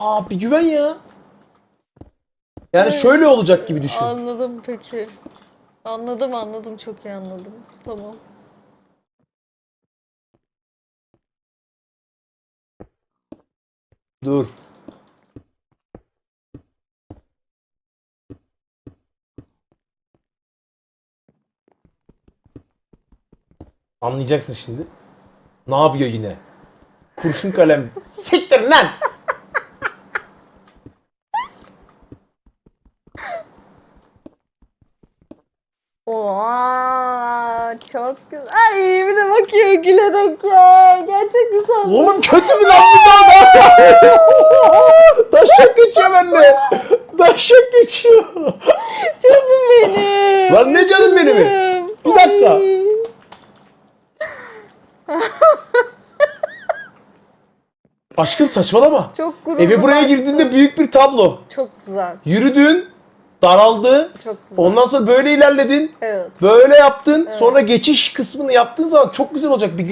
Aa bir güven ya. Yani Evet. şöyle olacak gibi düşün. Anladım peki. Anladım anladım çok iyi anladım. Tamam. Dur. Anlayacaksın şimdi. Ne yapıyor yine? Kurşun kalem. Siktir lan! Oha çok güzel. Ay bir de bakıyor gülerek ya. Gerçek sandın? Oğlum kötü mü lan bu daha? Daşak geçiyor benimle. Daşak geçiyor. Canım benim. Lan ne canım benim? Bir dakika. Aşkım saçmalama. Çok gururlu. Eve buraya girdiğinde büyük bir tablo. Çok güzel. Yürüdün, daraldı. Çok güzel. Ondan sonra böyle ilerledin. Evet. Böyle yaptın. Evet. Sonra geçiş kısmını yaptığın zaman çok güzel olacak. Bir güven